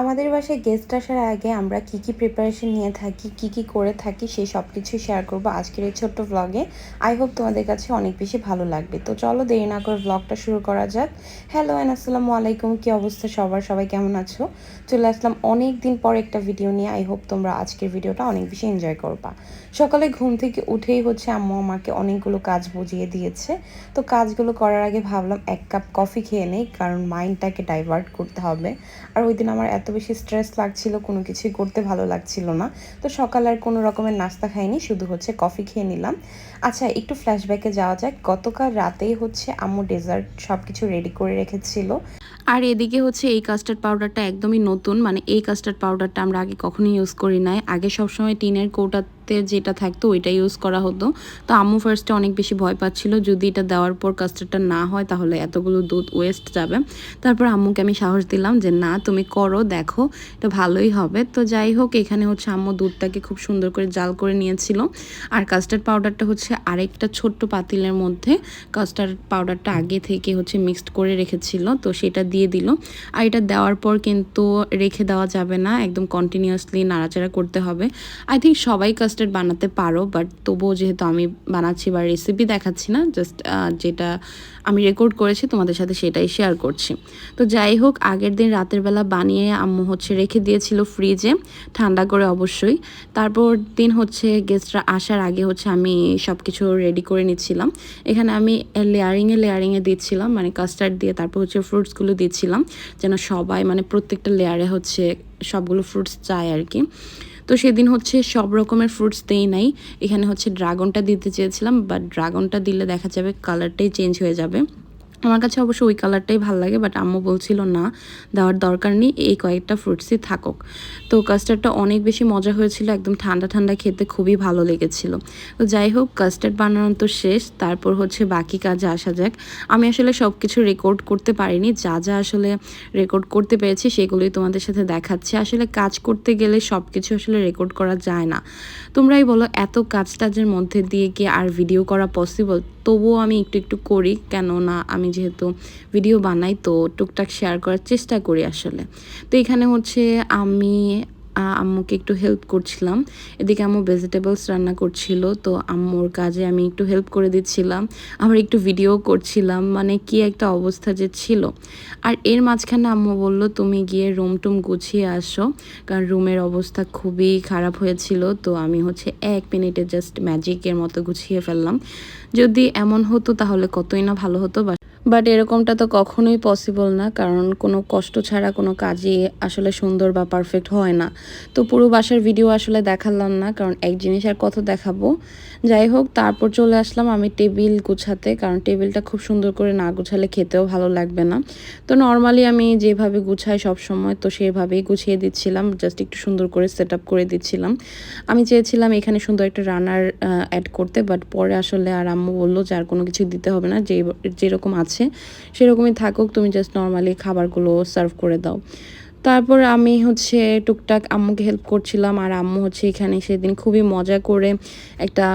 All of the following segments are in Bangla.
আমাদের বাসায় গেস্ট আসার আগে আমরা কি কি প্রিপারেশন নিয়ে থাকি, কি কি করে থাকি, সেই সব কিছুই শেয়ার করব আজকের এই ছোট্ট ভ্লগে আই হোপ তোমাদের কাছে অনেক বেশি ভালো লাগবে। তো চলো দেরি না করে ভ্লগটা শুরু করা যাক। হ্যালো অ্যান্ড আসসালামু আলাইকুম, কি অবস্থা সবার? সবাই কেমন আছো? চলে আসলাম অনেক দিন পর একটা ভিডিও নিয়ে। আই হোপ তোমরা আজকের ভিডিওটা অনেক বেশি এনজয় করবা। সকালে ঘুম থেকে উঠেই হচ্ছে আম্মু আমাকে অনেকগুলো কাজ বুঝিয়ে দিয়েছে। তো কাজগুলো করার আগে ভাবলাম এক কাপ কফি খেয়ে নেই, কারণ মাইন্ডটাকে ডাইভার্ট করতে হবে। আর ওই দিন আমার এত বেশি স্ট্রেস লাগছিল, কোনো কিছুই করতে ভালো লাগছিল না। তো সকাল আর কোনো রকমের নাস্তা খাইনি, শুধু হচ্ছে কফি খেয়ে নিলাম। আচ্ছা একটু ফ্ল্যাশব্যাকে যাওয়া যাক। গতকাল রাতেই হচ্ছে আম্মু ডেজার্ট সব কিছু রেডি করে রেখেছিল। আর এদিকে হচ্ছে এই কাস্টার্ড পাউডারটা একদমই নতুন মানে এই কাস্টার্ড পাউডারটা আমরা আগে কখনোই ইউজ করি নাই। আগে সবসময় টিনের কৌটাতে যেটা থাকতো ওইটা ইউজ করা হতো। তো আম্মু ফার্স্টে অনেক বেশি ভয় পাচ্ছিল, যদি এটা দেওয়ার পর কাস্টার্ডটা না হয় তাহলে এতগুলো দুধ ওয়েস্ট যাবে। তারপর আম্মুকে আমি সাহস দিলাম যে, না, তুমি করো, দেখো, এটা ভালোই হবে। তো যাই হোক, এখানে হচ্ছে আম্মু দুধটাকে খুব সুন্দর করে জাল করে নিয়েছিল। আর কাস্টার্ড পাউডারটা হচ্ছে আরেকটা ছোট্ট পাতিলের মধ্যে কাস্টার্ড পাউডারটা আগে থেকে হচ্ছে মিক্সড করে রেখেছিল, তো সেটা দিয়ে দিল। আর এটা দেওয়ার পর কিন্তু রেখে দেওয়া যাবে না, একদম কন্টিনিউয়াসলি নাড়াচাড়া করতে হবে। আই থিঙ্ক সবাই কাস্টার্ড বানাতে পারো বাট তবুও যেহেতু আমি বানাচ্ছি বা রেসিপি দেখাচ্ছি না জাস্ট যেটা আমি রেকর্ড করেছি, তোমাদের সাথে সেটাই শেয়ার করছি। তো যাই হোক, আগের দিন রাতের বেলা বানিয়ে আম্মু হচ্ছে রেখে দিয়েছিল ফ্রিজে ঠান্ডা করে অবশ্যই। তারপর দিন হচ্ছে গেস্টরা আসার আগে হচ্ছে আমি সব কিছু রেডি করে নিচ্ছিলাম। এখানে আমি লেয়ারিংয়ে লেয়ারিংয়ে দিচ্ছিলাম মানে কাস্টার্ড দিয়ে তারপর হচ্ছে ফ্রুটসগুলো দিচ্ছিলাম, যেন সবাই মানে প্রত্যেকটা লেয়ারে হচ্ছে সবগুলো ফ্রুটস চায় আর কি। তো সেদিন হচ্ছে সব রকমের ফ্রুটস দেই নাই। এখানে হচ্ছে ড্রাগনটা দিতে চেয়েছিলাম বাট ড্রাগনটা দিলে দেখা যাবে কালারটাই চেঞ্জ হয়ে যাবে। আমার কাছে অবশ্য ওই কালারটাই ভালো লাগে বাট আম্মু বলছিল, না, দেওয়ার দরকার নেই, এই কয়েকটা ফ্রুটসই থাকুক। তো কাস্টার্ডটা অনেক বেশি মজা হয়েছিল, একদম ঠান্ডা ঠান্ডা খেতে খুবই ভালো লেগেছিল। তো যাই হোক কাস্টার্ড বানানো তো শেষ, তারপর হচ্ছে বাকি কাজে আসা যাক। আমি আসলে সব কিছু রেকর্ড করতে পারিনি, যা যা আসলে রেকর্ড করতে পেরেছি, সেগুলোই তোমাদের সাথে দেখাচ্ছি। আসলে কাজ করতে গেলে সব কিছু আসলে রেকর্ড করা যায় না। তোমরাই বলো, এত কাজ টাজের মধ্যে দিয়ে কি আর ভিডিও করা পসিবল তবুও আমি একটু একটু করি, কেননা আমি যেহেতু ভিডিও বানাই, তো টুকটাক শেয়ার করার চেষ্টা করি আসলে। তো এখানে হচ্ছে আমি আম্মুকে একটু হেল্প করছিলাম। এদিকে আম্মু ভেজিটেবলস রান্না করছিল, তো আম্মুর কাজে আমি একটু হেল্প করে দিচ্ছিলাম। আবার একটু ভিডিও করছিলাম মানে কি একটা অবস্থা যে ছিল। আর এর মাঝখানে আম্মু বলল, তুমি গিয়ে রুম টুম গুছিয়ে আসো। কারণ রুমের অবস্থা খুবই খারাপ হয়েছিল, তো আমি হচ্ছে এক মিনিটে জাস্ট ম্যাজিকের মতো গুছিয়ে ফেললাম। যদি এমন হতো, তাহলে কতই না ভালো হতো বা বাট এরকমটা তো কখনোই পসিবল না, কারণ কোনো কষ্ট ছাড়া কোনো কাজই আসলে সুন্দর বা পারফেক্ট হয় না। তো পুরো বাসার ভিডিও আসলে দেখালাম না, কারণ এক জিনিস আর কত দেখাবো। যাই হোক, তারপর চলে আসলাম আমি টেবিল গুছাতে, কারণ টেবিলটা খুব সুন্দর করে না গুছালে খেতেও ভালো লাগবে না। তো নর্মালি আমি যেভাবে গুছাই সব সময়, তো সেভাবেই গুছিয়ে দিচ্ছিলাম জাস্ট একটু সুন্দর করে সেট আপ করে দিচ্ছিলাম। আমি চেয়েছিলাম এখানে সুন্দর একটা রানার অ্যাড করতে বাট পরে আসলে আর আম্মু বলল যে আর কোনো কিছু দিতে হবে না, যে, যেরকম আছে আছে, সেরকমই থাকুক, তুমি জাস্ট নর্মালি খাবারগুলো সার্ভ করে দাও। তারপর আমি হচ্ছে টুকটাক আম্মুকে হেল্প করছিলাম, আর আম্মু হচ্ছে এখানে সেদিন খুবই মজা করে একটা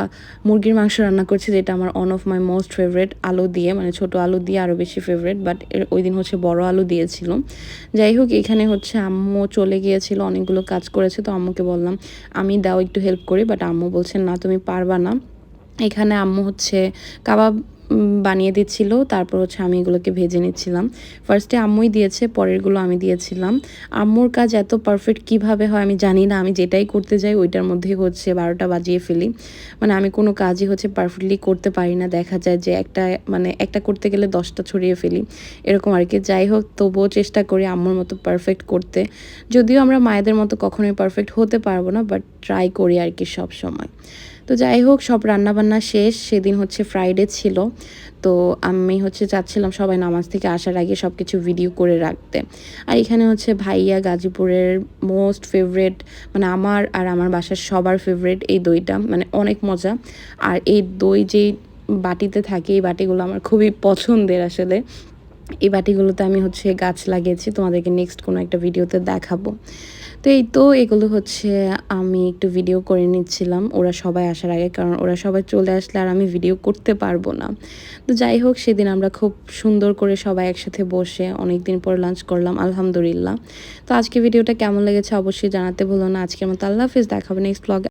মুরগির মাংস রান্না করছে, যেটা আমার one of my most favourite আলু দিয়ে মানে ছোট আলু দিয়ে আরও বেশি ফেভারেট বাট ওই দিন হচ্ছে বড় আলু দিয়েছিল। যাই হোক, এখানে হচ্ছে আম্মু চলে গিয়েছিল, অনেকগুলো কাজ করেছে, তো আম্মুকে বললাম, আমি দাও একটু হেল্প করি বাট আম্মু বলছেন না, তুমি পারবা না। এখানে আম্মু হচ্ছে কাবাব বানিয়ে দিচ্ছিল, তারপর হচ্ছে আমি এগুলোকে ভেজে নিচ্ছিলাম। ফার্স্টে আম্মুই দিয়েছে, পরেরগুলো আমি দিয়েছিলাম। আম্মুর কাজ এত পারফেক্ট কীভাবে হয় আমি জানি না, আমি যেটাই করতে যাই ওইটার মধ্যেই হচ্ছে বারোটা বাজিয়ে ফেলি। মানে আমি কোনো কাজই হচ্ছে পারফেক্টলি করতে পারি না, দেখা যায় যে একটা মানে একটা করতে গেলে দশটা ছড়িয়ে ফেলি, এরকম আর কি যাই হোক, তবুও চেষ্টা করি আম্মুর মতো পারফেক্ট করতে। যদিও আমরা মায়েদের মতো কখনোই পারফেক্ট হতে পারব না বাট ট্রাই করি আর কি সব সময় তো যাই হোক, সব রান্নাবান্না শেষ। সেদিন হচ্ছে ফ্রাইডে ছিল। তো আমি হচ্ছে চাচ্ছিলাম সবাই নামাজ থেকে আসার আগে সব কিছু ভিডিও করে রাখতে। আর এখানে হচ্ছে ভাইয়া গাজীপুরের মোস্ট ফেভারেট মানে আমার আর আমার বাসার সবার ফেভারেট এই দইটা। মানে অনেক মজা। আর এই দই যেই বাটিতে থাকে, এই বাটিগুলো আমার খুবই পছন্দের আসলে। এই বাটিগুলোতে আমি হচ্ছে গাছ লাগিয়েছি, তোমাদেরকে নেক্সট কোনো একটা ভিডিওতে দেখাবো। তো এই তো, এগুলো হচ্ছে আমি একটু ভিডিও করে নিচ্ছিলাম, ওরা সবাই আসার আগে, কারণ ওরা সবাই চলে আসলে আর আমি ভিডিও করতে পারব না। তো যাই হোক, সেদিন আমরা খুব সুন্দর করে সবাই একসাথে বসে অনেক দিন পর লাঞ্চ করলাম, আলহামদুলিল্লাহ। তো আজকে ভিডিওটা কেমন লেগেছে অবশ্যই জানাতে ভুলো না। আজকের মতো আল্লাহ হাফিজ, দেখাবে নেক্সট ব্লগে